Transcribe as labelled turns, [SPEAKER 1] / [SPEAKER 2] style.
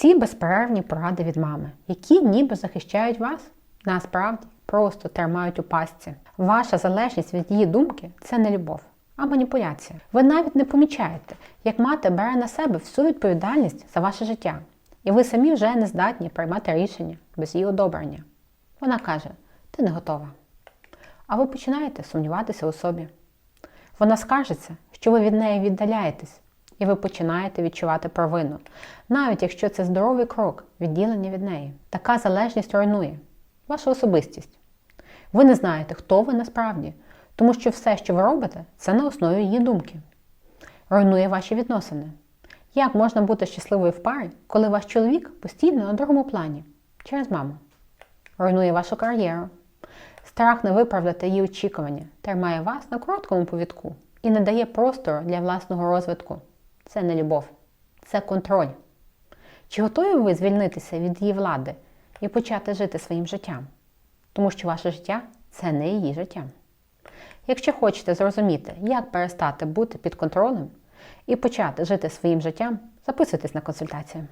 [SPEAKER 1] Ці безперервні поради від мами, які ніби захищають вас, насправді просто тримають у пастці. Ваша залежність від її думки це не любов, а маніпуляція. Ви навіть не помічаєте, як мати бере на себе всю відповідальність за ваше життя, і ви самі вже не здатні приймати рішення без її одобрення. Вона каже: ти не готова. А ви починаєте сумніватися у собі. Вона скаржиться, що ви від неї віддаляєтесь, і ви починаєте відчувати провину, навіть якщо це здоровий крок відділення від неї. Така залежність руйнує вашу особистість. Ви не знаєте, хто ви насправді, тому що все, що ви робите, це на основі її думки. Руйнує ваші відносини. Як можна бути щасливою в парі, коли ваш чоловік постійно на другому плані через маму? Руйнує вашу кар'єру. Страх не виправдати її очікування тримає вас на короткому повідку і не дає простору для власного розвитку. Це не любов, це контроль. Чи готові ви звільнитися від її влади і почати жити своїм життям? Тому що ваше життя це не її життя. Якщо хочете зрозуміти, як перестати бути під контролем і почати жити своїм життям, записуйтесь на консультацію.